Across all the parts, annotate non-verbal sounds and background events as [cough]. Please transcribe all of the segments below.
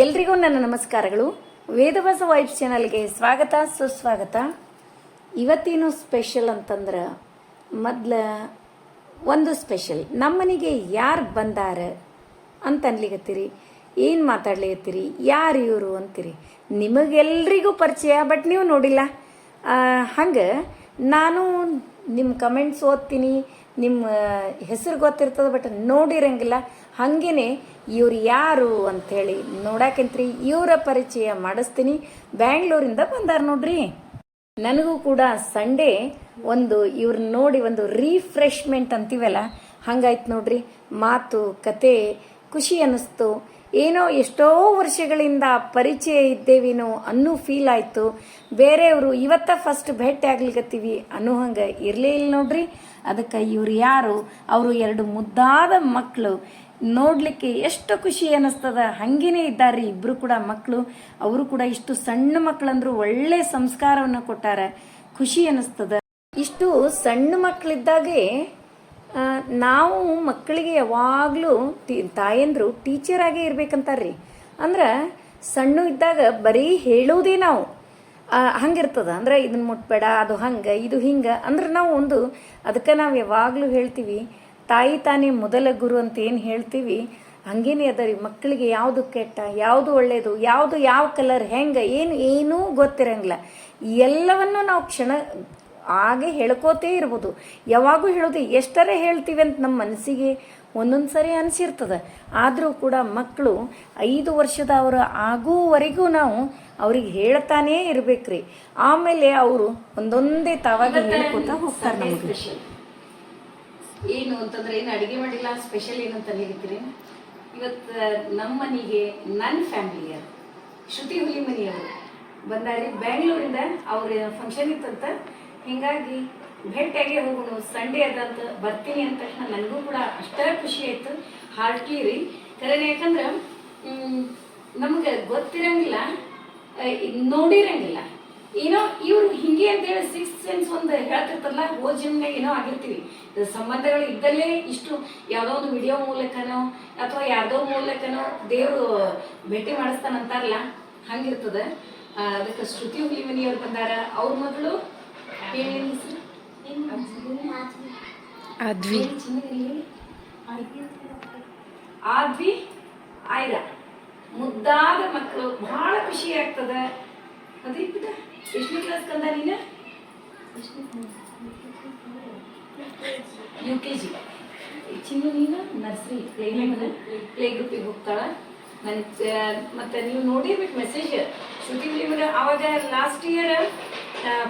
ಎಲ್ರಿಗೂ ನನ್ನ ನಮಸ್ಕಾರಗಳು. ವೇದವಾಸ ವೈಫ್ ಚಾನಲ್ಗೆ ಸ್ವಾಗತ, ಸುಸ್ವಾಗತ. ಇವತ್ತೇನು ಸ್ಪೆಷಲ್ ಅಂತಂದ್ರೆ ಮೊದ್ಲ ಒಂದು ಸ್ಪೆಷಲ್. ನಮ್ಮನೆಗೆ ಯಾರು ಬಂದಾರ ಅಂತ ಅನ್ಲಿಕತ್ತೀರಿ ಏನು ಮಾತಾಡ್ಲಿಕತ್ತೀರಿ, ಯಾರು ಇವರು ಅಂತೀರಿ, ನಿಮಗೆಲ್ರಿಗೂ ಪರಿಚಯ, ಬಟ್ ನೀವು ನೋಡಿಲ್ಲ. ಹಂಗೆ ನಾನು ನಿಮ್ಮ ಕಮೆಂಟ್ಸ್ ಓದ್ತೀನಿ, ನಿಮ್ಮ ಹೆಸರು ಗೊತ್ತಿರ್ತದೆ, ಬಟ್ ನೋಡಿರಂಗಿಲ್ಲ. ಹಾಗೇನೆ ಇವ್ರು ಯಾರು ಅಂಥೇಳಿ ನೋಡಾಕಂತ್ರಿ, ಇವರ ಪರಿಚಯ ಮಾಡಿಸ್ತೀನಿ. ಬ್ಯಾಂಗ್ಳೂರಿಂದ ಬಂದಾರ ನೋಡ್ರಿ. ನನಗೂ ಕೂಡ ಸಂಡೇ ಒಂದು ಇವ್ರನ್ನ ನೋಡಿ ಒಂದು ರೀಫ್ರೆಶ್ಮೆಂಟ್ ಅಂತೀವಲ್ಲ, ಹಂಗಾಯ್ತು ನೋಡ್ರಿ. ಮಾತು, ಕತೆ, ಖುಷಿ ಅನ್ನಿಸ್ತು. ಏನೋ ಎಷ್ಟೋ ವರ್ಷಗಳಿಂದ ಪರಿಚಯ ಇದ್ದೇವೇನೋ ಅನ್ನೋ ಫೀಲ್ ಆಯಿತು. ಬೇರೆಯವರು ಇವತ್ತ ಫಸ್ಟ್ ಭೇಟಿ ಆಗ್ಲಿಕ್ಕತ್ತೀವಿ ಅನ್ನೋ ಹಂಗೆ ಇರಲೇ ಇಲ್ಲ ನೋಡ್ರಿ. ಅದಕ್ಕೆ ಇವ್ರು ಯಾರು? ಅವರು ಎರಡು ಮುದ್ದಾದ ಮಕ್ಕಳು ನೋಡಲಿಕ್ಕೆ ಎಷ್ಟು ಖುಷಿ ಅನ್ನಿಸ್ತದ. ಹಂಗೇನೆ ಇದ್ದಾರೆ ಇಬ್ಬರು ಕೂಡ ಮಕ್ಕಳು ಅವರು ಕೂಡ ಇಷ್ಟು ಸಣ್ಣ ಮಕ್ಕಳಂದ್ರು ಒಳ್ಳೆ ಸಂಸ್ಕಾರವನ್ನು ಕೊಟ್ಟಾರ. ಖುಷಿ ಅನ್ನಿಸ್ತದ. ಇಷ್ಟು ಸಣ್ಣ ಮಕ್ಕಳಿದ್ದಾಗೆ ನಾವು ಮಕ್ಕಳಿಗೆ ಯಾವಾಗಲೂ ಟಿ, ತಾಯಂದ್ರು ಟೀಚರ್ ಆಗೇ ಇರ್ಬೇಕಂತಾರ್ರಿ. ಅಂದ್ರೆ ಸಣ್ಣ ಇದ್ದಾಗ ಬರೀ ಹೇಳೋದೇ ನಾವು. ಹಂಗಿರ್ತದ. ಅಂದ್ರೆ ಇದನ್ನ ಮುಟ್ಬೇಡ, ಅದು ಹಂಗೆ, ಇದು ಹಿಂಗೆ ಅಂದ್ರೆ ನಾವು ಒಂದು, ಅದಕ್ಕೆ ನಾವು ಯಾವಾಗಲೂ ಹೇಳ್ತೀವಿ ತಾಯಿ ತಾನೇ ಮೊದಲ ಗುರು ಅಂತ ಏನು ಹೇಳ್ತೀವಿ? ಹಂಗೇನೆ ಅದ ರೀ ಮಕ್ಕಳಿಗೆ ಯಾವುದು ಕೆಟ್ಟ ಯಾವುದು ಒಳ್ಳೆಯದು ಯಾವುದು ಯಾವ ಕಲರ್ ಹೆಂಗೆ ಏನು ಏನೂ ಗೊತ್ತಿರಂಗಿಲ್ಲ. ಎಲ್ಲವನ್ನು ನಾವು ಕ್ಷಣ ಹಾಗೆ ಹೇಳ್ಕೋತೇ ಇರ್ಬೋದು. ಯಾವಾಗೂ ಹೇಳೋದು ಎಷ್ಟರೇ ಹೇಳ್ತೀವಿ ಅಂತ ನಮ್ಮ ಮನಸ್ಸಿಗೆ ಒಂದೊಂದು ಸರಿ ಅನಿಸಿರ್ತದೆ. ಆದರೂ ಕೂಡ ಮಕ್ಕಳು ಐದು ವರ್ಷದವರು ಆಗುವವರೆಗೂ ನಾವು ಅವ್ರಿಗೆ ಹೇಳ್ತಾನೇ ಇರ್ಬೇಕ್ರಿ. ಆಮೇಲೆ ಅವರು ಒಂದೊಂದೇ ತಾವಾಗಿ ಹೇಳ್ಕೊತಾ ಹೋಗ್ತಾರೆ ನಮಗೆ. ಏನು ಅಂತಂದ್ರೆ ಏನು ಅಡುಗೆ ಮಾಡಿಲ್ಲ ಸ್ಪೆಷಲ್ ಏನಂತ ಹೇಳ್ತೀರಿ ಇವತ್ತು ನಮ್ಮ ಮನೆಗೆ ನನ್ನ ಫ್ಯಾಮಿಲಿಯ ಶ್ರುತಿ ಹುಲಿ ಮನೆಯವರು ಬಂದಾರಿ. ಬ್ಯಾಂಗ್ಳೂರಿಂದ ಅವ್ರ ಫಂಕ್ಷನ್ ಇತ್ತಂತ. ಹಿಂಗಾಗಿ ಭೇಟಿಯಾಗಿ ಹೋಗೋಣ ಸಂಡೇ ಅದಂತ ಬರ್ತೀನಿ ಅಂದ ತಕ್ಷಣ ನನಗೂ ಕೂಡ ಅಷ್ಟೇ ಖುಷಿ ಆಯ್ತು. ಹಾರ್ಟ್ಲಿ ರೀ. ಕರೆನೇ ಯಾಕಂದ್ರೆ ನಮ್ಗೆ ಗೊತ್ತಿರಂಗಿಲ್ಲ ನೋಡಿರಂಗಿಲ್ಲ. ಏನೋ ಅಂತೇಳಿ ಸಿಕ್ಸ್ ಸೆನ್ಸ್ ಒಂದು ಹೇಳ್ತಿರ್ತಾರಲ್ಲ ಓ ಜಿಮ್ನಾಗ ಏನೋ ಆಗಿರ್ತೀವಿ. ಸಂಬಂಧಗಳು ಇದ್ದಲ್ಲೇ ಇಷ್ಟು ಯಾವುದೋ ಒಂದು ವಿಡಿಯೋ ಮೂಲಕನೋ ಅಥವಾ ಯಾವುದೋ ಮೂಲಕನೋ ದೇವರು ಭೇಟಿ ಮಾಡಿಸ್ತಾನಂತಾರಲ್ಲ ಹಂಗಿರ್ತದ. ಅದಕ್ಕೆ ಶ್ರುತಿ ಹುಲಿಮನಿಯವ್ರು ಬಂದಾರ. ಅವ್ರ ಮಗಳು ಚಿನ್ನದಲ್ಲಿ ಆದ್ವಿ ಆಯ್ರ ಮುದ್ದಾದ ಮಕ್ಕಳು ಬಹಳ ಖುಷಿ ಆಗ್ತದ. ಅದೇ ಎಷ್ಟನೇ ಕ್ಲಾಸ್ ಕಂದ ನೀನು? ಯು ಕೆ ಜಿ ಚಿನ್ನು ನೀನು? ನರ್ಸರಿ. ಪ್ಲೇ ಪ್ಲೇ ಗ್ರೂಪಿಗೆ ಹೋಗ್ತಾಳ? ನನ್ ಮತ್ತೆ ನೀವು ನೋಡಿರ್ಬೇಕು ಮೆಸೇಜ್ ಶ್ರುತಿ ಹುಲಿಮಗ ಅವಾಗ ಲಾಸ್ಟ್ ಇಯರ್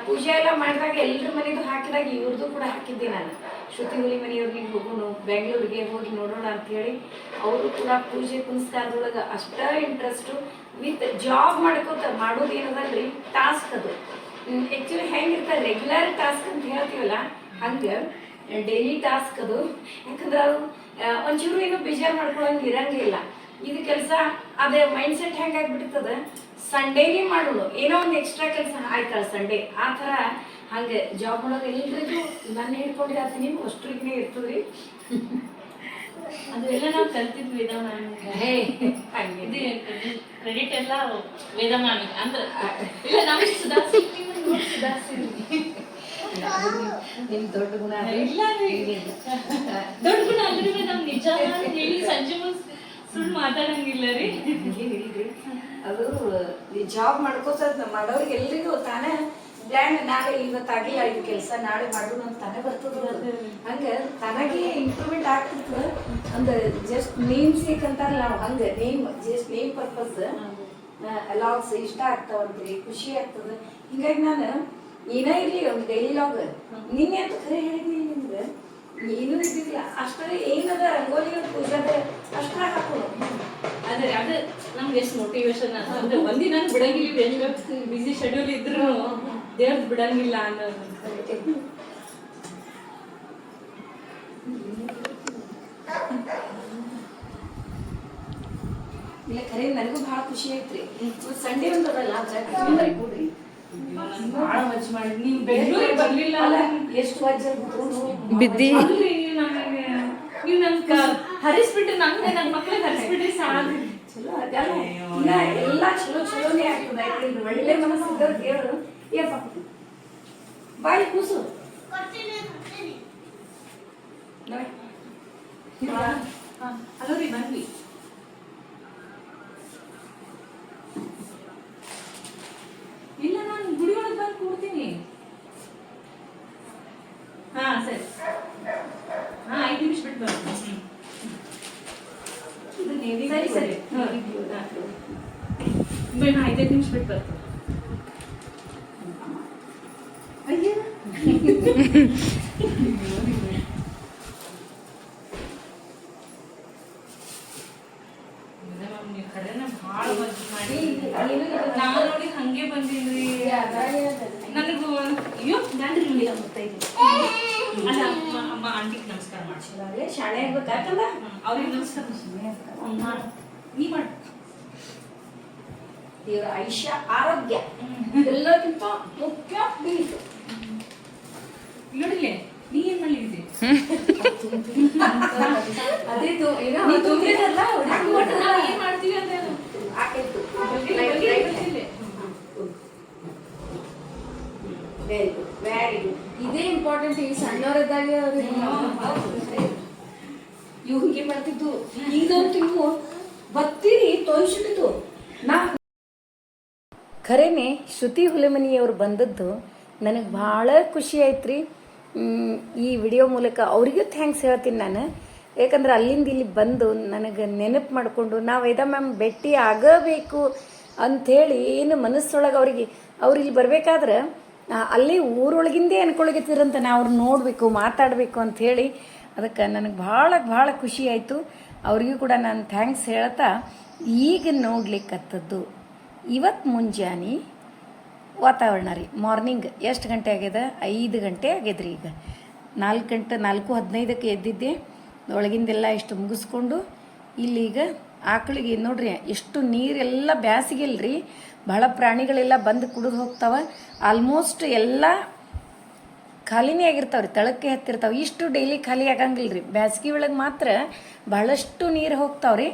ಪೂಜೆ ಎಲ್ಲ ಮಾಡಿದಾಗ ಎಲ್ಲರ ಮನೆದು ಹಾಕಿದಾಗ ಇವ್ರದ್ದು ಕೂಡ ಹಾಕಿದ್ದೆ ನಾನು. ಶ್ರುತಿ ಹುಲಿ ಮನೆಯವ್ರಿಗೆ ಹೋಗೋಣ ಬೆಂಗಳೂರಿಗೆ ಹೋಗಿ ನೋಡೋಣ ಅಂತ ಹೇಳಿ ಅವರು ಕೂಡ ಪೂಜೆ ಪುನಸ್ಕಾರದೊಳಗೆ ಅಷ್ಟೇ ಇಂಟ್ರೆಸ್ಟು ವಿತ್ ಜಾಬ್ ಮಾಡ್ಕೋತ ಮಾಡೋದು ಏನದಲ್ರಿ? ಟಾಸ್ಕ್ ಅದು. ಆ್ಯಕ್ಚುಲಿ ಹೆಂಗಿರ್ತಾರೆ ರೆಗ್ಯುಲರ್ ಟಾಸ್ಕ್ ಅಂತ ಹೇಳ್ತೀವಲ್ಲ, ಹಂಗೆ ಡೈಲಿ ಟಾಸ್ಕ್ ಅದು. ಯಾಕಂದ್ರೆ ಅದು ಒಂಚೂರು ಏನು ಬೇಜಾರು ಮಾಡ್ಕೊಳಂಗೆ ಇರಂಗಿಲ್ಲ ಇದು ಕೆಲಸ, ಅದೇ ಮೈಂಡ್ ಸೆಟ್ ಹೆಂಗಾಗ್ಬಿಡ್ತದ ಸಂಡೇಗೆ ಮಾಡೋದು. ಏನೋ ಒಂದು ಎಕ್ಸ್ಟ್ರಾ ಕೆಲಸ ಆಯ್ತಲ್ಲ ಸಂಡೇ ಆ ಥರ ಹಂಗೆ ಜಾಬ್ ಮಾಡೋದು ಎಲ್ರಿಗೂ ನಾನು ಹೇಳ್ಕೊಂಡಿರ್ತೀನಿ ಅಷ್ಟು ಅಷ್ಟ್ರಿಗೆ ಇರ್ತದ್ರಿ. ಅದು [laughs] ಎಲ್ಲ ನಾವು ಕಲ್ತಿದ್ವಿ ವೇದ ಮ್ಯಾಮ್ ಕ್ರೆಡಿಟ್ ಎಲ್ಲ ವೇದ ಮ್ಯಾಮ್ ಅಂದ್ರೆ ಇಲ್ಲ ನಾವು ಸುಧಾರಿಸಿ ಸುಧಾರಿಸಿದ್ವಿ ನಿಮ್ ದೊಡ್ಡ ಗುಣ. ಇಲ್ಲ ರೀ. ದೊಡ್ಡ ಗುಣ ಅಲ್ರಿ ನಮ್ ನಿಜ ಅಂತ ಹೇಳಿ ಸಂಜೆ ಮುಂಚೆ ಸುಳ್ಳು ಮಾತಾಡಂಗಿಲ್ಲ ರೀ. ಅದು ಜಾಬ್ ಮಾಡ್ಕೋತ ಮಾಡೋರಿಗೆ ಎಲ್ರಿಗೂ ತಾನೇ ಪ್ಲಾನ್ ನಾಳೆ ಇವತ್ತಾಗಿಲ್ಲ ಇದು ಕೆಲಸ ನಾಳೆ ಮಾಡೋಣ ಅಂತ ತಾನೇ ಬರ್ತದ ಹಂಗೆ ತನಗೆ ಇಂಪ್ರೂವ್ಮೆಂಟ್ ಆಗ್ತಿರ್ತದ ಒಂದು ಜಸ್ಟ್ ನೇಮ್ ಸೇಕ್ ಅಂತಾರಲ್ಲ ನಾವು ಹಂಗೆ name just name purpose logs ಇಷ್ಟ ಆಗ್ತಾವಂತ್ರಿ ಖುಷಿ ಆಗ್ತದ. ಹಿಂಗಾಗಿ ನಾನು ಏನೇ ಇರಲಿ ಒಂದು ಡೈಲಿ ಲಾಗ್ ನಿನ್ನೆ ಅಂತ ಖರೆ ಹೇಳಿದ್ನಿ ನಿಮ್ಗೆ. ಏನೂ ಇದ್ದಿಲ್ಲ ಅಷ್ಟೇ ಏನದ ರಂಗೋಲಿ ಪೂಜಾದ ಅಷ್ಟ ಹಾಕೋಣ ಅದೇ ಅದು ನಮ್ಗೆ ಎಷ್ಟು ಮೋಟಿವೇಶನ್ ಅಂದ್ರೆ ಒಂದಿನ ಬಿಡಂಗಿಲ್ಲ ಬಿಸಿ ಶೆಡ್ಯೂಲ್ ಇದ್ರು. ದೇವ್ರದ್ ಬಿಡಂಗಿಲ್ಲ ಅನ್ನೋದು ಇಲ್ಲ ಖರೆ ನನಗೂ ಭಾಳ ಖುಷಿ ಐತ್ರಿ ಸಂಡೇ ಒಂದು ಅದಲ್ಲ ಅದ್ರ ಕೊಡ್ರಿ ಭಾಳ ವಜ್ ಮಾಡಿ ನೀವು ಬೆಂಗಳೂರಿಗೆ ಬರ್ಲಿಲ್ಲ ಅಲ್ಲ ಎಷ್ಟು ವಜ್ ಬಿದ್ದಿ. ನೀವು ನನ್ ಕ ಹರಿಸ್ಬಿಟ್ರೆ ನಂಗೆ ನನ್ನ ಮಕ್ಳಿಗೆ ಹರಿಸ್ಬಿಟ್ರಿ ಸಾಕು. ಎಲ್ಲಾ ಅದಲ್ಲ ಇನ್ನ ಎಲ್ಲ ಚಲೋ ಚಲೋನೇ ಆಗ್ತದೆ ಒಳ್ಳೆ ಮನಸ್ಸು ದೇವರು ఏర్పడుతుంది బాయి కూసు ಅಯ್ಯೋ ದಾಂಡ್ರಿ ನೋಡಿ ಅಲ್ಲ ಅಮ್ಮ ಅಮ್ಮ ಆಂಟಿಗೆ ನಮಸ್ಕಾರ ಮಾಡಿ ಶಾಣೆ ಆಗ್ಬೇಕಾಗಲ್ಲ ಅವ್ರಿಗೆ ನಮಸ್ಕಾರ ಅಮ್ಮ ನೀ ಮಾಡು. ದೇವರ ಆಯುಷ್ಯ ಆರೋಗ್ಯ. ಎಲ್ಲಕ್ಕಿಂತ ಮುಖ್ಯ ಬೀಳ್ತು ನೋಡಿಲೆ ನೀ ಏನ್ ಮಾಡ್ಲಿದ್ದೆ ಅದೇ ಏನ್ ಮಾಡ್ತೀವಿ ಅಂತ ಇದೇ ಇಂಪಾರ್ಟೆಂಟ್ ಈ ಸಣ್ಣವರಿದ್ದಾಗ ಇವು ಹಿಂಗೆ ಮಾಡ್ತಿದ್ದು. ಈಗಂತೂ ಇವು ಬತ್ತೀರಿ ನಾ ಖರೇನೆ ಶ್ರುತಿ ಹುಲಿಮನಿಯವರು ಬಂದದ್ದು ನನಗೆ ಭಾಳ ಖುಷಿ ಆಯ್ತು ರೀ ಈ ವಿಡಿಯೋ ಮೂಲಕ ಅವರಿಗೂ ಥ್ಯಾಂಕ್ಸ್ ಹೇಳ್ತೀನಿ ನಾನು. ಯಾಕಂದ್ರೆ ಅಲ್ಲಿಂದ ಇಲ್ಲಿ ಬಂದು ನನಗೆ ನೆನಪು ಮಾಡಿಕೊಂಡು ನಾವು ವೇದ ಮ್ಯಾಮ್ ಭೇಟಿ ಆಗಬೇಕು ಅಂಥೇಳಿ ಏನು ಮನಸ್ಸೊಳಗೆ ಅವರಿಗೆ ಅವ್ರಿಗೆ ಇಲ್ಲಿ ಬರಬೇಕಾದ್ರೆ ಅಲ್ಲಿ ಊರೊಳಗಿಂದೇ ಅನ್ಕೊಳಗಿತ್ತಿರಂತ ನಾ ಅವ್ರು ನೋಡಬೇಕು, ಮಾತಾಡಬೇಕು ಅಂಥೇಳಿ ಅದಕ್ಕೆ ನನಗೆ ಭಾಳ ಭಾಳ ಖುಷಿ ಆಯಿತು. ಅವ್ರಿಗೂ ಕೂಡ ನಾನು ಥ್ಯಾಂಕ್ಸ್ ಹೇಳ್ತಾ ಈಗ ನೋಡ್ಲಿಕ್ಕತ್ತದ್ದು ಇವತ್ತು ಮುಂಜಾನೆ ವಾತಾವರಣ ರೀ. ಮಾರ್ನಿಂಗ್ ಎಷ್ಟು ಗಂಟೆ ಆಗ್ಯದ? ಐದು ಗಂಟೆ ಆಗ್ಯದ್ರಿ ಈಗ. ನಾಲ್ಕು ಗಂಟೆ, ನಾಲ್ಕು ಹದಿನೈದಕ್ಕೆ ಎದ್ದಿದ್ದೆ. ಒಳಗಿಂದೆಲ್ಲ ಇಷ್ಟು ಮುಗಿಸ್ಕೊಂಡು, ಇಲ್ಲೀಗ ಆಕಳಿಗೆ ನೋಡ್ರಿ, ಎಷ್ಟು ನೀರೆಲ್ಲ ಬ್ಯಾಸಿಗಿಲ್ರಿ ಬಹಳ ಪ್ರಾಣಿಗಳೆಲ್ಲ ಬಂದು ಕುಡಿದು ಹೋಗ್ತಾವ. ಆಲ್ಮೋಸ್ಟ್ ಎಲ್ಲ ಖಾಲಿನೇ ಆಗಿರ್ತಾವ್ರಿ, ತಳಕ್ಕೆ ಹತ್ತಿರ್ತಾವೆ. ಇಷ್ಟು ಡೈಲಿ ಖಾಲಿ ಆಗಂಗಿಲ್ಲ ರೀ ಬ್ಯಾಸಿಗೆ ಒಳಗೆ ಮಾತ್ರ ಬಹಳಷ್ಟು ನೀರು ಹೋಗ್ತಾವ್ರಿ.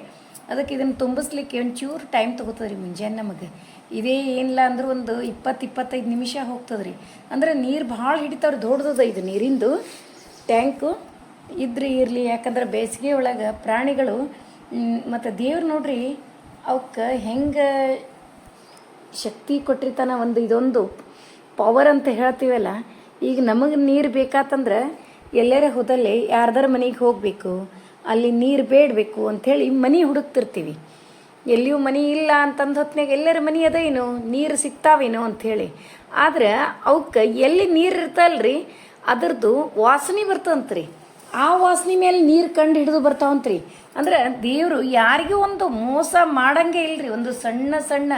ಅದಕ್ಕೆ ಇದನ್ನು ತುಂಬಿಸ್ಲಿಕ್ಕೆ ಒಂಚೂರು ಟೈಮ್ ತೊಗೋತದ್ರಿ ಮುಂಜಾನೆ ನಮಗೆ. ಇದೇ ಏನಿಲ್ಲ ಅಂದ್ರೆ ಒಂದು ಇಪ್ಪತ್ತು ಇಪ್ಪತ್ತೈದು ನಿಮಿಷ ಹೋಗ್ತದ್ರಿ. ಅಂದ್ರೆ ನೀರು ಭಾಳ ಹಿಡಿತಾವ್ರಿ ದೊಡ್ಡದ ಇದು ನೀರಿಂದು. ಟ್ಯಾಂಕು ಇದ್ರಿ ಇರಲಿ, ಯಾಕಂದ್ರೆ ಬೇಸಿಗೆ ಒಳಗೆ ಪ್ರಾಣಿಗಳು ಮತ್ತು ದೇವ್ರು ನೋಡ್ರಿ, ಅವಕ್ಕೆ ಹೆಂಗೆ ಶಕ್ತಿ ಕೊಟ್ಟಿರ್ತಾನೆ ಒಂದು ಇದೊಂದು ಪವರ್ ಅಂತ ಹೇಳ್ತೀವಲ್ಲ, ಈಗ ನಮಗೆ ನೀರು ಬೇಕಾತಂದ್ರೆ ಎಲ್ಲರ ಹೋದಲ್ಲಿ ಯಾರ್ದಾರ ಮನೆಗೆ ಹೋಗಬೇಕು, ಅಲ್ಲಿ ನೀರು ಬೇಡಬೇಕು ಅಂಥೇಳಿ ಮನೆ ಹುಡುಕ್ತಿರ್ತೀವಿ. ಎಲ್ಲಿಯೂ ಮನೆ ಇಲ್ಲ ಅಂತಂದು ಹೊತ್ನಾಗ ಎಲ್ಲರ ಮನೆ ಅದ ಏನು? ನೀರು ಸಿಗ್ತಾವೇನೋ ಅಂಥೇಳಿ. ಆದ್ರೆ ಅವಕ್ಕೆ ಎಲ್ಲಿ ನೀರು ಇರ್ತಲ್ರಿ, ಅದರದ್ದು ವಾಸನೆ ಬರ್ತದಂತ್ರಿ ಆ ವಾಸನೆ ಮೇಲೆ ನೀರು ಕಂಡು ಹಿಡಿದು ಬರ್ತಾವಂತ್ರಿ. ಅಂದ್ರೆ ದೇವರು ಯಾರಿಗೂ ಒಂದು ಮೋಸ ಮಾಡಂಗೆ ಇಲ್ರಿ. ಒಂದು ಸಣ್ಣ ಸಣ್ಣ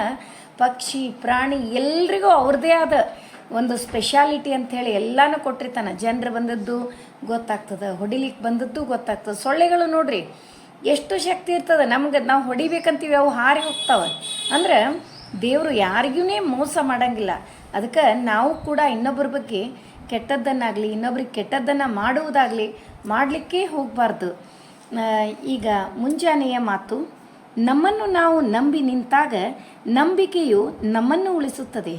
ಪಕ್ಷಿ, ಪ್ರಾಣಿ ಎಲ್ರಿಗೂ ಅವ್ರದ್ದೇ ಆದ ಒಂದು ಸ್ಪೆಷಾಲಿಟಿ ಅಂಥೇಳಿ ಎಲ್ಲಾನು ಕೊಟ್ಟಿರ್ತಾನೆ. ಜನರು ಬಂದದ್ದು ಗೊತ್ತಾಗ್ತದೆ ಹೊಡಿಲಿಕ್ಕೆ ಬಂದದ್ದು ಗೊತ್ತಾಗ್ತದೆ. ಸೊಳ್ಳೆಗಳು ನೋಡ್ರಿ, ಎಷ್ಟು ಶಕ್ತಿ ಇರ್ತದೆ. ನಮ್ಗೆ ನಾವು ಹೊಡಿಬೇಕಂತೀವಿ, ಅವು ಹಾರಿ ಹೋಗ್ತಾವೆ. ಅಂದ್ರೆ ದೇವರು ಯಾರಿಗೂ ಮೋಸ ಮಾಡಂಗಿಲ್ಲ. ಅದಕ್ಕೆ ನಾವು ಕೂಡ ಇನ್ನೊಬ್ಬರ ಬಗ್ಗೆ ಕೆಟ್ಟದ್ದನ್ನಾಗಲಿ, ಇನ್ನೊಬ್ರಿಗೆ ಕೆಟ್ಟದ್ದನ್ನು ಮಾಡುವುದಾಗಲಿ ಮಾಡಲಿಕ್ಕೆ ಹೋಗಬಾರ್ದು. ಈಗ ಮುಂಜಾನೆಯ ಮಾತು, ನಮ್ಮನ್ನು ನಾವು ನಂಬಿ ನಿಂತಾಗ ನಂಬಿಕೆಯು ನಮ್ಮನ್ನು ಉಳಿಸುತ್ತದೆ.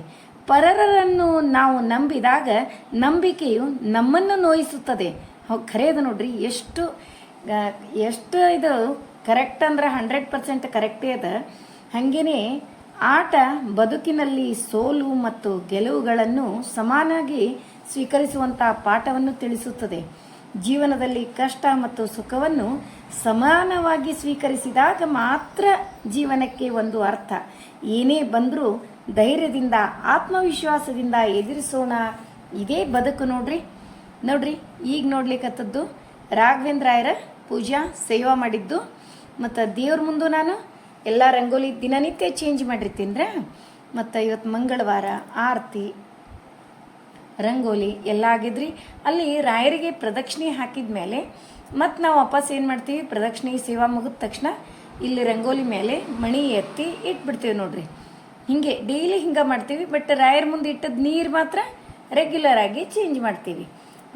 ಪರರನ್ನು ನಾವು ನಂಬಿದಾಗ ನಂಬಿಕೆಯು ನಮ್ಮನ್ನು ನೋಯಿಸುತ್ತದೆ. ಖರೇದು ನೋಡ್ರಿ, ಎಷ್ಟು ಎಷ್ಟು ಇದು ಕರೆಕ್ಟ್ ಅಂದ್ರೆ ಹಂಡ್ರೆಡ್ ಪರ್ಸೆಂಟ್ ಕರೆಕ್ಟೇ ಅದ ಹಾಗೇನೆ ಆಟ ಬದುಕಿನಲ್ಲಿ ಸೋಲು ಮತ್ತು ಗೆಲುವುಗಳನ್ನು ಸಮಾನಾಗಿ ಸ್ವೀಕರಿಸುವಂತಹ ಪಾಠವನ್ನು ತಿಳಿಸುತ್ತದೆ. ಜೀವನದಲ್ಲಿ ಕಷ್ಟ ಮತ್ತು ಸುಖವನ್ನು ಸಮಾನವಾಗಿ ಸ್ವೀಕರಿಸಿದಾಗ ಮಾತ್ರ ಜೀವನಕ್ಕೆ ಒಂದು ಅರ್ಥ. ಏನೇ ಬಂದರೂ ಧೈರ್ಯದಿಂದ, ಆತ್ಮವಿಶ್ವಾಸದಿಂದ ಎದುರಿಸೋಣ. ಇದೇ ಬದುಕು ನೋಡ್ರಿ. ನೋಡ್ರಿ, ಈಗ ನೋಡ್ಲಿಕ್ಕತ್ತದ್ದು ರಾಘವೇಂದ್ರಾಯರ ಪೂಜಾ, ಸೇವಾ ಮಾಡಿದ್ದು. ಮತ್ತು ದೇವ್ರ ಮುಂದೆ ನಾನು ಎಲ್ಲ ರಂಗೋಲಿ ದಿನನಿತ್ಯ ಚೇಂಜ್ ಮಾಡಿರ್ತೀನ್ರ ಮತ್ತು ಇವತ್ತು ಮಂಗಳವಾರ, ಆರತಿ. ರಂಗೋಲಿ ಎಲ್ಲ ಆಗಿದ್ರಿ. ಅಲ್ಲಿ ರಾಯರಿಗೆ ಪ್ರದಕ್ಷಿಣೆ ಹಾಕಿದ ಮೇಲೆ ಮತ್ತು ನಾವು ವಾಪಸ್ ಏನು ಮಾಡ್ತೀವಿ? ಪ್ರದಕ್ಷಿಣೆ ಸೇವಾ ಮುಗಿದ ತಕ್ಷಣ ಇಲ್ಲಿ ರಂಗೋಲಿ ಮೇಲೆ ಮಣಿ ಎತ್ತಿ ಇಟ್ಬಿಡ್ತೀವಿ ನೋಡ್ರಿ. ಹೀಗೆ ಡೈಲಿ ಹಿಂಗೆ ಮಾಡ್ತೀವಿ, ಬಟ್ ರಾಯರ ಮುಂದೆ ಇಟ್ಟದ ನೀರು ಮಾತ್ರ ರೆಗ್ಯುಲರ್ ಆಗಿ ಚೇಂಜ್ ಮಾಡ್ತೀವಿ.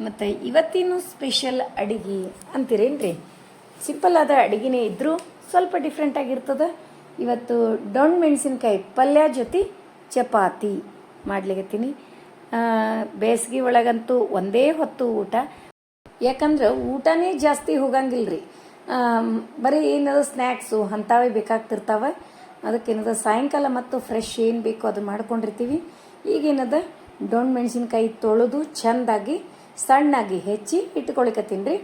ಮತ್ತು ಇವತ್ತಿನ ಸ್ಪೆಷಲ್ ಅಡಿಗೆ ಅಂತೀರೇನ್ರಿ? ಸಿಂಪಲ್ ಆದ ಅಡಿಗೆನೇ ಇದ್ದರೂ ಸ್ವಲ್ಪ ಡಿಫ್ರೆಂಟ್ ಆಗಿರ್ತದೆ. ಇವತ್ತು ಡೊಣ್ ಮೆಣಸಿನ್ಕಾಯಿ ಪಲ್ಯ ಜೊತೆ ಚಪಾತಿ ಮಾಡ್ಲಿಕತ್ತೀನಿ. ಬೇಸಿಗೆ ಒಳಗಂತೂ ಒಂದೇ ಹೊತ್ತು ಊಟ. ಯಾಕಂದ್ರೆ ಊಟನೇ ಜಾಸ್ತಿ ಹೋಗಂಗಿಲ್ರಿ. ಬರೀ ಏನದು ಸ್ನ್ಯಾಕ್ಸು ಅಂಥವೇ ಬೇಕಾಗ್ತಿರ್ತಾವ. ಅದಕ್ಕೇನದ ಸಾಯಂಕಾಲ ಮತ್ತು ಫ್ರೆಶ್ ಏನು ಬೇಕೋ ಅದು ಮಾಡ್ಕೊಂಡಿರ್ತೀವಿ. ಈಗೇನದ ಡೊಣ್ ಮೆಣಸಿನ್ಕಾಯಿ ತೊಳೆದು ಚೆಂದಾಗಿ, ಸಣ್ಣಾಗಿ ಹೆಚ್ಚಿ ಇಟ್ಕೊಳಿಕತ್ತೀನಿ ರೀ.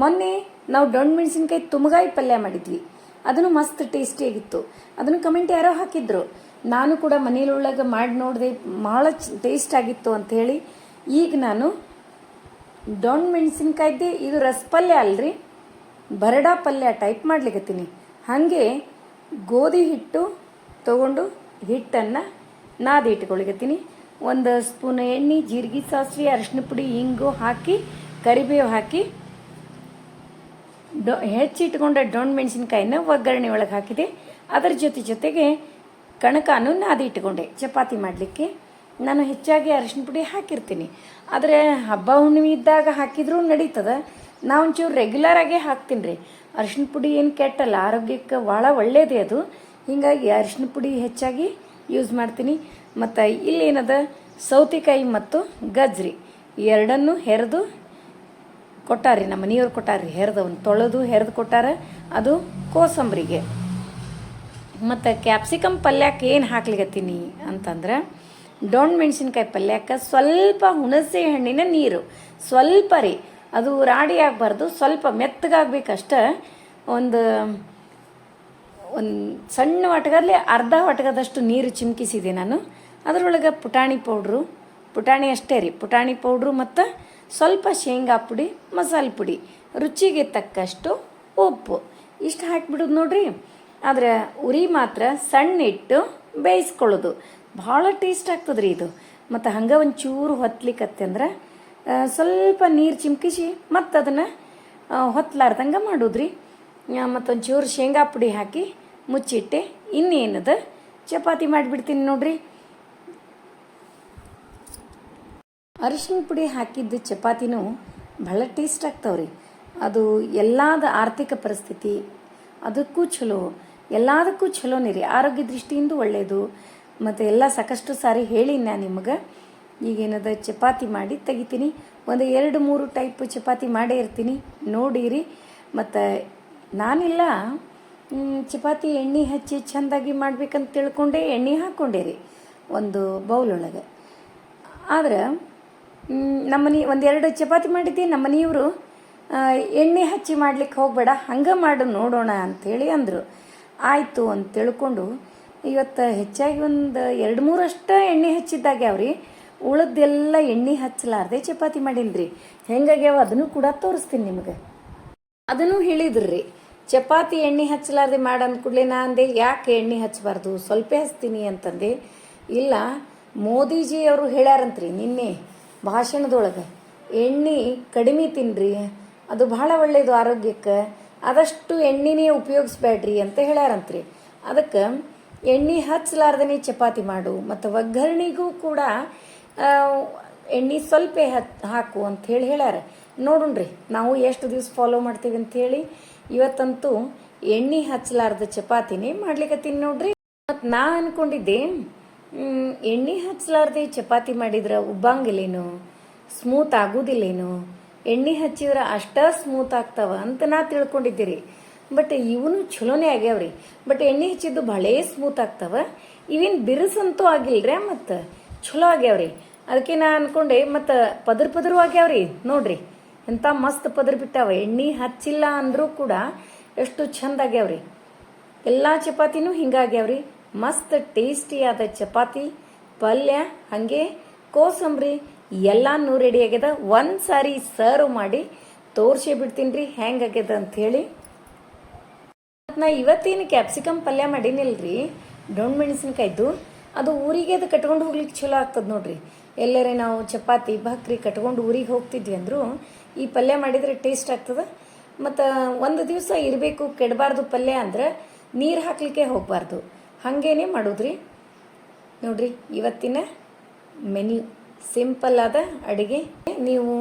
ಮೊನ್ನೆ ನಾವು ಡೊಣ್ ಮೆಣಸಿನ್ಕಾಯಿ ತುಮಗಾಯಿ ಪಲ್ಯ ಮಾಡಿದ್ವಿ. ಅದನ್ನು ಮಸ್ತ್ ಟೇಸ್ಟಿಯಾಗಿತ್ತು ಅದನ್ನು ಕಮೆಂಟ್ ಯಾರೋ ಹಾಕಿದ್ರು. ನಾನು ಕೂಡ ಮನೇಲೊಳಗೆ ಮಾಡಿ ನೋಡಿದೆ ಭಾಳ ಟೇಸ್ಟ್ ಆಗಿತ್ತು ಅಂತ ಹೇಳಿ ಈಗ ನಾನು ಡೊಣ್ ಮೆಣಸಿನ್ಕಾಯ್ದೆ ಇದು ರಸಪಲ್ಯ ಅಲ್ರಿ. ಬರಡಾ ಪಲ್ಯ ಟೈಪ್ ಮಾಡ್ಲಿಕತ್ತೀನಿ. ಹಾಗೆ ಗೋಧಿ ಹಿಟ್ಟು ತಗೊಂಡು ಹಿಟ್ಟನ್ನು ನಾದಿ ಇಟ್ಕೊಳಿಕತ್ತೀನಿ ಒಂದು ಸ್ಪೂನ್ ಎಣ್ಣೆ, ಜೀರಿಗೆ ಸಾಸಿವೆ, ಅರಿಶಿನ ಪುಡಿ ಹಿಂಗು ಹಾಕಿ, ಕರಿಬೇವು ಹಾಕಿ ಡೊ ಹೆಚ್ಚಿಟ್ಕೊಂಡ ಡೊಣ್ ಮೆಣಸಿನ್ಕಾಯಿನ ಒಗ್ಗರಣೆ ಒಳಗೆ ಹಾಕಿದೆ. ಅದರ ಜೊತೆ ಜೊತೆಗೆ ಕಣಕಾನು ನಾದಿ ಇಟ್ಕೊಂಡೆ. ಚಪಾತಿ ಮಾಡಲಿಕ್ಕೆ ನಾನು ಹೆಚ್ಚಾಗಿ ಅರಿಶಿನ ಪುಡಿ ಹಾಕಿರ್ತೀನಿ. ಆದರೆ ಹಬ್ಬ ಹುಣ್ಣಿಮೆ ಇದ್ದಾಗ ಹಾಕಿದ್ರೂ ನಡೀತದ. ನಾವು ಒಂಚೂರು ರೆಗ್ಯುಲರ್ ಆಗೇ ಹಾಕ್ತೀನಿ ರೀ. ಅರಿಶಿನ ಪುಡಿ ಏನು ಕೆಟ್ಟಲ್ಲ, ಆರೋಗ್ಯಕ್ಕೆ ಭಾಳ ಒಳ್ಳೆಯದೇ ಅದು. ಹೀಗಾಗಿ ಅರಿಶಿನ ಪುಡಿ ಹೆಚ್ಚಾಗಿ ಯೂಸ್ ಮಾಡ್ತೀನಿ. ಮತ್ತು ಇಲ್ಲೇನದ ಸೌತೆಕಾಯಿ ಮತ್ತು ಗಜ್ರಿ ಎರಡನ್ನೂ ಹೆರೆದು ಕೊಟ್ಟಾರಿ ನಮ್ಮ ಮನೆಯವ್ರು ಕೊಟ್ಟಾರಿ ಹೆರ್ದವನು ತೊಳೆದು ಹೆರ್ದು ಕೊಟ್ಟಾರ, ಅದು ಕೋಸಂಬರಿಗೆ. ಮತ್ತು ಕ್ಯಾಪ್ಸಿಕಮ್ ಪಲ್ಯಕ್ಕೆ ಏನು ಹಾಕ್ಲಿಕತ್ತೀನಿ ಅಂತಂದ್ರೆ ಡೊಣ್ ಮೆಣಸಿನ್ಕಾಯಿ ಪಲ್ಯಕ್ಕೆ ಸ್ವಲ್ಪ ಹುಣಸೆ ಹಣ್ಣಿನ ನೀರು. ಸ್ವಲ್ಪ ರೀ, ಅದು ರಾಡಿ ಆಗಬಾರ್ದು, ಸ್ವಲ್ಪ ಮೆತ್ತಗಾಗಬೇಕಷ್ಟ ಒಂದು ಒಂದು ಸಣ್ಣ ವಾಟಗಲ್ಲಿ ಅರ್ಧ ವಾಟಗದಷ್ಟು ನೀರು ಚಿಮ್ಕಿಸಿದೆ ನಾನು. ಅದರೊಳಗೆ ಪುಟಾಣಿ ಪೌಡ್ರು, ಪುಟಾಣಿ ಅಷ್ಟೇ ರೀ, ಪುಟಾಣಿ ಪೌಡ್ರು ಮತ್ತು ಸ್ವಲ್ಪ ಶೇಂಗಾ ಪುಡಿ, ಮಸಾಲೆ ಪುಡಿ. ರುಚಿಗೆ ತಕ್ಕಷ್ಟು ಉಪ್ಪು. ಇಷ್ಟು ಹಾಕಿಬಿಡೋದು ನೋಡ್ರಿ. ಆದರೆ ಉರಿ ಮಾತ್ರ ಸಣ್ಣ ಇಟ್ಟು ಬೇಯಿಸ್ಕೊಳ್ಳೋದು. ಭಾಳ ಟೇಸ್ಟ್ ಆಗ್ತದ್ರಿ ಇದು. ಮತ್ತು ಹಂಗೆ ಒಂಚೂರು ಹೊತ್ಲಿಕತ್ತೆ ಅಂದ್ರೆ ಸ್ವಲ್ಪ ನೀರು ಚಿಮ್ಕಿಸಿ ಮತ್ತು ಅದನ್ನು ಹೊತ್ತಲಾರ್ದಂಗೆ ಮಾಡೋದ್ರಿ. ಮತ್ತೊಂಚೂರು ಶೇಂಗಾ ಪುಡಿ ಹಾಕಿ ಮುಚ್ಚಿಟ್ಟೆ. ಇನ್ನೇನದು? ಚಪಾತಿ ಮಾಡಿಬಿಡ್ತೀನಿ ನೋಡ್ರಿ. ಅರಿಶಿನ ಪುಡಿ ಹಾಕಿದ್ದ ಚಪಾತಿನೂ ಭಾಳ ಟೇಸ್ಟ್ ಆಗ್ತಾವ್ರಿ. ಅದು ಎಲ್ಲಾದ ಆರ್ಥಿಕ ಪರಿಸ್ಥಿತಿ ಅದಕ್ಕೂ ಚಲೋ ಎಲ್ಲದಕ್ಕೂ ಚಲೋನೇ ರೀ. ಆರೋಗ್ಯ ದೃಷ್ಟಿಯಿಂದ ಒಳ್ಳೆಯದು ಮತ್ತು ಎಲ್ಲ ಸಾಕಷ್ಟು ಸಾರಿ ಹೇಳಿ ನಾನು ನಿಮಗೆ. ಈಗೇನದ ಚಪಾತಿ ಮಾಡಿ ತೆಗಿತೀನಿ. ಒಂದು ಎರಡು ಮೂರು ಟೈಪ್ ಚಪಾತಿ ಮಾಡೇ ಇರ್ತೀನಿ. ನೋಡಿರಿ. ಮತ್ತು ನಾನಿಲ್ಲ. ಚಪಾತಿ ಎಣ್ಣೆ ಹಚ್ಚಿ ಚೆಂದಾಗಿ ಮಾಡ್ಬೇಕಂತ ತಿಳ್ಕೊಂಡೆ ಎಣ್ಣೆ ಹಾಕ್ಕೊಂಡೆ ರೀ ಒಂದು ಒಳಗೆ ಆದ್ರೆ ನಮ್ಮನೆ ಒಂದೆರಡು ಚಪಾತಿ ಮಾಡಿದ್ದೆ, ನಮ್ಮ ಮನೆಯವರು ಎಣ್ಣೆ ಹಚ್ಚಿ ಮಾಡ್ಲಿಕ್ಕೆ ಹೋಗಬೇಡ, ಹಂಗೆ ಮಾಡು ನೋಡೋಣ ಅಂಥೇಳಿ ಅಂದರು. ಆಯಿತು ಅಂತ ತಿಳ್ಕೊಂಡು ಇವತ್ತು ಹೆಚ್ಚಾಗಿ ಒಂದು ಎರಡು ಮೂರಷ್ಟು ಎಣ್ಣೆ ಹಚ್ಚಿದ್ದಾಗ್ಯಾವ್ರಿ ಉಳಿದೆಲ್ಲ ಎಣ್ಣೆ ಹಚ್ಚಲಾರ್ದೆ ಚಪಾತಿ ಮಾಡೀನಿ ಹೆಂಗಾಗ್ಯಾವ? ಅದನ್ನು ಕೂಡ ತೋರಿಸ್ತೀನಿ ನಿಮಗೆ. ಅದನ್ನು ಹೇಳಿದ್ರಿ. ಚಪಾತಿ ಎಣ್ಣೆ ಹಚ್ಚಲಾರ್ದೆ ಮಾಡು ಕೂಡಲೇ ನಾ ಅಂದೆ, ಯಾಕೆ ಎಣ್ಣೆ ಹಚ್ಚಬಾರ್ದು? ಸ್ವಲ್ಪ ಹಚ್ತೀನಿ ಅಂತಂದೆ. ಇಲ್ಲ ಮೋದಿಜಿ ಅವರು ಹೇಳ್ಯಾರಂತ್ರಿ ನಿನ್ನೆ ಭಾಷಣದೊಳಗೆ. ಎಣ್ಣೆ ಕಡಿಮೆ ತಿನ್ರಿ ಅದು ಬಹಳ ಒಳ್ಳೆಯದು ಆರೋಗ್ಯಕ್ಕೆ. ಆದಷ್ಟು ಎಣ್ಣೆನೇ ಉಪಯೋಗಿಸ್ಬೇಡ್ರಿ ಅಂತ ಹೇಳ್ಯಾರಂತ್ರಿ. ಅದಕ್ಕೆ ಎಣ್ಣೆ ಹಚ್ಚಲಾರ್ದನೇ ಚಪಾತಿ ಮಾಡು ಮತ್ತು ಒಗ್ಗರಣೆಗೂ ಕೂಡ ಎಣ್ಣೆ ಸ್ವಲ್ಪ ಹತ್ ಹಾಕು ಅಂತ ಹೇಳಿ ಹೇಳ್ಯಾರ. ನೋಡುಣ್ರಿ ನಾವು ಎಷ್ಟು ದಿವಸ ಫಾಲೋ ಮಾಡ್ತೀವಿ ಅಂತ ಹೇಳಿ. ಇವತ್ತಂತೂ ಎಣ್ಣೆ ಹಚ್ಚಲಾರ್ದ ಚಪಾತಿನೇ ಮಾಡ್ಲಿಕತ್ತೀನಿ ನೋಡ್ರಿ. ಮತ್ತು ನಾ ಅನ್ಕೊಂಡಿದ್ದೆ ಮ್, ಎಣ್ಣೆ ಹಚ್ಚಲಾರ್ದೆ ಚಪಾತಿ ಮಾಡಿದ್ರೆ ಉಬ್ಬಂಗಿಲ್ಲೇನು? ಸ್ಮೂತ್ ಆಗೋದಿಲ್ಲೇನು? ಎಣ್ಣೆ ಹಚ್ಚಿದ್ರೆ ಅಷ್ಟ ಸ್ಮೂತ್ ಆಗ್ತಾವ ಅಂತ ನಾ ತಿಳ್ಕೊಂಡಿದ್ದೀರಿ. ಬಟ್ ಇವನು ಚಲೋನೇ ಆಗ್ಯಾವ್ರಿ. ಬಟ್ ಎಣ್ಣೆ ಹಚ್ಚಿದ್ದು ಭಾಳೇ ಸ್ಮೂತ್ ಆಗ್ತಾವ. ಇವೇನು ಬಿರುಸಂತೂ ಆಗಿಲ್ರಿ ಮತ್ತು? ಚಲೋ ಆಗ್ಯಾವ್ರಿ. ಅದಕ್ಕೆ ನಾ ಅನ್ಕೊಂಡೆ, ಮತ್ತು ಪದ್ರ ಪದರು ಆಗ್ಯಾವ್ರಿ. ನೋಡ್ರಿ ಎಂಥ ಮಸ್ತ್ ಪದ್ರ ಬಿಟ್ಟಾವ. ಎಣ್ಣೆ ಹಚ್ಚಿಲ್ಲ ಅಂದರೂ ಕೂಡ ಎಷ್ಟು ಚಂದ ಆಗ್ಯಾವ್ರಿ. ಎಲ್ಲ ಚಪಾತಿನೂ ಹಿಂಗಾಗ್ಯಾವ್ರಿ ಮಸ್ತ್ ಟೇಸ್ಟಿಯಾದ ಚಪಾತಿ, ಪಲ್ಯ, ಹಾಗೆ ಕೋಸಂಬರಿ ಎಲ್ಲನೂ ರೆಡಿ ಆಗ್ಯದ. ಒಂದು ಸಾರಿ ಸರ್ವ್ ಮಾಡಿ ತೋರಿಸಿ ಬಿಡ್ತೀನಿ ರೀ ಹೆಂಗಾಗ್ಯದ ಅಂಥೇಳಿ ನಾ ಇವತ್ತೇನು ಕ್ಯಾಪ್ಸಿಕಮ್ ಪಲ್ಯ ಮಾಡಿನಿಲ್ರಿ ಡೊಣ್ ಮೆಣಸಿನ್ಕಾಯ್ದು. ಅದು ಊರಿಗೆ ಅದು ಕಟ್ಕೊಂಡು ಹೋಗ್ಲಿಕ್ಕೆ ಚಲೋ ಆಗ್ತದೆ ನೋಡ್ರಿ. ಎಲ್ಲರೇ ನಾವು ಚಪಾತಿ, ಭಾಕ್ರಿ ಕಟ್ಕೊಂಡು ಊರಿಗೆ ಹೋಗ್ತಿದ್ವಿ ಅಂದರೂ, ಈ ಪಲ್ಯ ಮಾಡಿದರೆ ಟೇಸ್ಟ್ ಆಗ್ತದೆ. ಮತ್ತು ಒಂದು ದಿವಸ ಇರಬೇಕು, ಕೆಡಬಾರ್ದು ಪಲ್ಯ ಅಂದ್ರೆ ನೀರು ಹಾಕ್ಲಿಕ್ಕೆ ಹೋಗಬಾರ್ದು. ಹಾಗೇನೆ ಮಾಡೋದ್ರಿ? ನೋಡ್ರಿ, ಇವತ್ತಿನ ಮೆನ್ಯೂ. ಸಿಂಪಲ್ ಆದ ಅಡುಗೆ. ನೀವು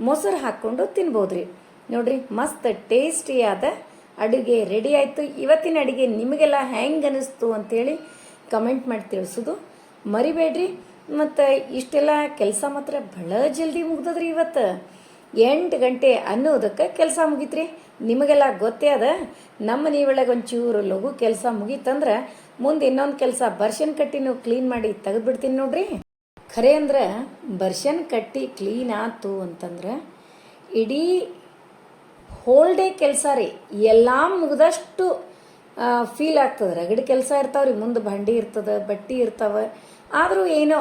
ಮೊಸರು ಹಾಕ್ಕೊಂಡು ತಿನ್ಬೋದ್ರಿ. ನೋಡ್ರಿ, ಮಸ್ತ್ ಟೇಸ್ಟಿಯಾದ ಅಡುಗೆ ರೆಡಿ ಆಯಿತು. ಇವತ್ತಿನ ಅಡುಗೆ ನಿಮಗೆಲ್ಲ ಹೆಂಗೆ ಅನ್ನಿಸ್ತು ಅಂತೇಳಿ ಕಮೆಂಟ್ ಮಾಡಿ ತಿಳಿಸೋದು ಮರಿಬೇಡ್ರಿ. ಮತ್ತು ಇಷ್ಟೆಲ್ಲ ಕೆಲಸ ಮಾತ್ರ ಭಾಳ ಜಲ್ದಿ ಮುಗ್ದದ್ರಿ ಇವತ್ತು. ಎಂಟು ಗಂಟೆ ಅನ್ನೋದಕ್ಕೆ ಕೆಲಸ ಮುಗೀತ್ರಿ. ನಿಮಗೆಲ್ಲ ಗೊತ್ತೇ ಅದ ನಮ್ಮ ಮನೆಯೊಳಗೆ ಒಂಚೂರು ಲಘು ಕೆಲಸ ಮುಗೀತಂದ್ರೆ ಮುಂದೆ ಇನ್ನೊಂದು ಕೆಲಸ, ಬರ್ಷನ್ ಕಟ್ಟಿ ನೀವು ಕ್ಲೀನ್ ಮಾಡಿ ತೆಗೆದುಬಿಡ್ತೀನಿ ನೋಡ್ರಿ. ಖರೆ ಅಂದ್ರೆ ಬರ್ಷನ್ ಕಟ್ಟಿ ಕ್ಲೀನ್ ಆಯ್ತು ಅಂತಂದ್ರೆ ಇಡೀ ಹೋಲ್ ಡೇ ಕೆಲಸ ರೀ. ಎಲ್ಲ ಮುಗಿದಷ್ಟು ಫೀಲ್ ಆಗ್ತದೆ. ರಗಡ್ ಕೆಲಸ ಇರ್ತಾವ್ರಿ, ಮುಂದೆ ಬಂಡಿ ಇರ್ತದೆ, ಬಟ್ಟಿ ಇರ್ತಾವೆ. ಆದರೂ ಏನೋ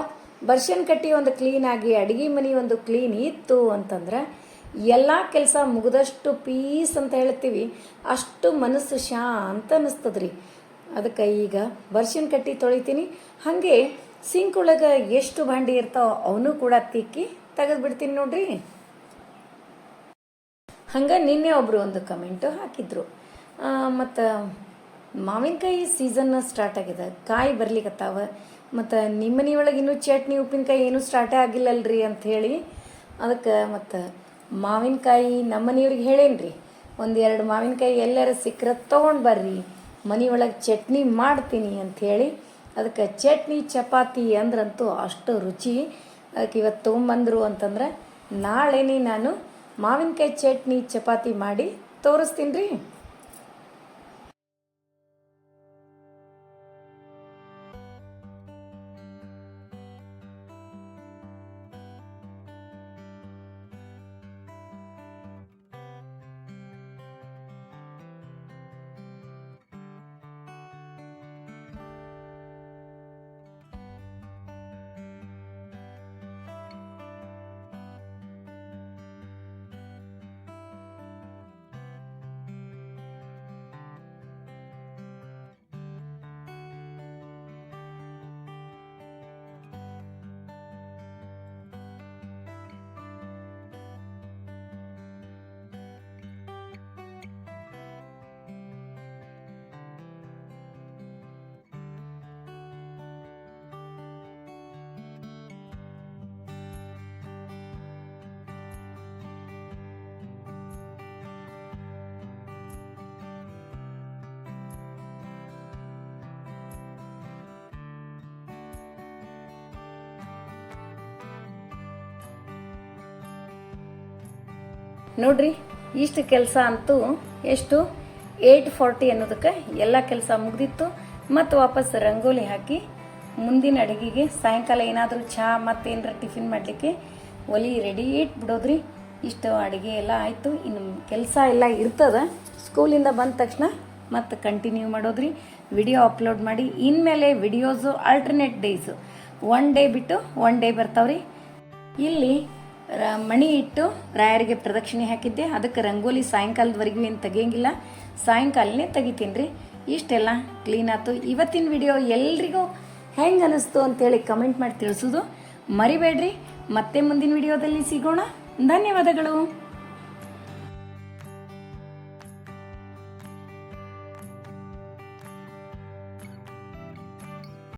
ಬರ್ಷನ್ ಕಟ್ಟಿ ಒಂದು ಕ್ಲೀನ್ ಆಗಿ, ಅಡುಗೆ ಮನೆ ಒಂದು ಕ್ಲೀನ್ ಇತ್ತು ಅಂತಂದ್ರೆ ಎಲ್ಲ ಕೆಲಸ ಮುಗಿದಷ್ಟು ಪೀಸ್ ಅಂತ ಹೇಳ್ತೀವಿ. ಅಷ್ಟು ಮನಸ್ಸು ಶಾಂತ ಅನ್ನಿಸ್ತದ್ರಿ. ಅದಕ್ಕೆ ಈಗ ಬರ್ಷನ್ ಕಟ್ಟಿ ತೊಳಿತೀನಿ. ಹಾಗೆ ಸಿಂಕ್ ಒಳಗೆ ಎಷ್ಟು ಭಾಂಡಿ ಇರ್ತಾವ ಅವನು ಕೂಡ ತಿಕ್ಕಿ ತೆಗೆದು ಬಿಡ್ತೀನಿ ನೋಡ್ರಿ. ಹಂಗೆ ನಿನ್ನೆ ಒಬ್ಬರು ಒಂದು ಕಮೆಂಟು ಹಾಕಿದ್ರು. ಮತ್ತು ಮಾವಿನಕಾಯಿ ಸೀಸನ್ ಸ್ಟಾರ್ಟ್ ಆಗಿದೆ. ಕಾಯಿ ಬರ್ಲಿಕ್ಕತ್ತಾವ ಮತ್ತು ನಿಮ್ಮ ಮನೆಯೊಳಗೆ ಇನ್ನೂ ಚಟ್ನಿ, ಉಪ್ಪಿನಕಾಯಿ ಏನೂ ಸ್ಟಾರ್ಟೇ ಆಗಿಲ್ಲಲ್ರಿ ಹೇಳಿ ಅದಕ್ಕೆ ಮತ್ತು ಮಾವಿನಕಾಯಿ ನಮ್ಮ ಮನೆಯವ್ರಿಗೆ ಹೇಳೇನ್ರಿ. ಒಂದು ಎರಡು ಮಾವಿನಕಾಯಿ ಎಲ್ಲರ ಸಿಕ್ಕರೆ ತೊಗೊಂಡು ಬರ್ರಿ. ಮನೆಯೊಳಗೆ ಚಟ್ನಿ ಮಾಡ್ತೀನಿ ಅಂಥೇಳಿ ಅದಕ್ಕೆ ಚಟ್ನಿ ಚಪಾತಿ ಅಂದ್ರಂತೂ ಅಷ್ಟು ರುಚಿ. ಅದಕ್ಕೆ ಇವತ್ತು ತೊಗೊಂಬಂದರು ಅಂತಂದ್ರೆ ನಾಳೆನೇ ನಾನು ಮಾವಿನಕಾಯಿ ಚಟ್ನಿ ಚಪಾತಿ ಮಾಡಿ ತೋರಿಸ್ತೀನಿ ರೀ. ನೋಡ್ರಿ, ಇಷ್ಟು ಕೆಲಸ ಅಂತೂ ಎಷ್ಟು? ಏಯ್ಟ್ ಫಾರ್ಟಿ ಅನ್ನೋದಕ್ಕೆ ಎಲ್ಲ ಕೆಲಸ ಮುಗ್ದಿತ್ತು. ಮತ್ತು ವಾಪಸ್ ರಂಗೋಲಿ ಹಾಕಿ ಮುಂದಿನ ಅಡುಗೆಗೆ ಸಾಯಂಕಾಲ ಏನಾದರೂ ಚಹಾ ಮತ್ತೇನಾರ ಟಿಫಿನ್ ಮಾಡಲಿಕ್ಕೆ ಒಲಿ ರೆಡಿ ಇಟ್ಬಿಡೋದ್ರಿ. ಇಷ್ಟು ಅಡುಗೆ ಎಲ್ಲ ಆಯಿತು. ಇನ್ನು ಕೆಲಸ ಎಲ್ಲ ಇರ್ತದೆ. ಸ್ಕೂಲಿಂದ ಬಂದ ತಕ್ಷಣ ಮತ್ತು ಕಂಟಿನ್ಯೂ ಮಾಡೋದ್ರಿ. ವಿಡಿಯೋ ಅಪ್ಲೋಡ್ ಮಾಡಿ. ಇನ್ಮೇಲೆ videos alternate days one day ಬಿಟ್ಟು ಒನ್ ಡೇ ಬರ್ತಾವ್ರಿ. ಇಲ್ಲಿ ರ- ಮಣಿ ಇಟ್ಟು ರಾಯರಿಗೆ ಪ್ರದಕ್ಷಿಣೆ ಹಾಕಿದ್ದೆ. ಅದಕ್ಕೆ ರಂಗೋಲಿ ಸಾಯಂಕಾಲದವರೆಗೂ ಏನು ತೆಗಿಯಂಗಿಲ್ಲ. ಸಾಯಂಕಾಲನೇ ತೆಗಿತೀನಿ ರೀ. ಇಷ್ಟೆಲ್ಲ ಕ್ಲೀನ್ ಆಯ್ತು. ಇವತ್ತಿನ ವಿಡಿಯೋ ಎಲ್ರಿಗೂ ಹೆಂಗೆ ಅನ್ನಿಸ್ತು ಅಂತೇಳಿ ಕಮೆಂಟ್ ಮಾಡಿ ತಿಳಿಸೋದು ಮರಿಬೇಡ್ರಿ. ಮತ್ತೆ ಮುಂದಿನ ವಿಡಿಯೋದಲ್ಲಿ ಸಿಗೋಣ. ಧನ್ಯವಾದಗಳು.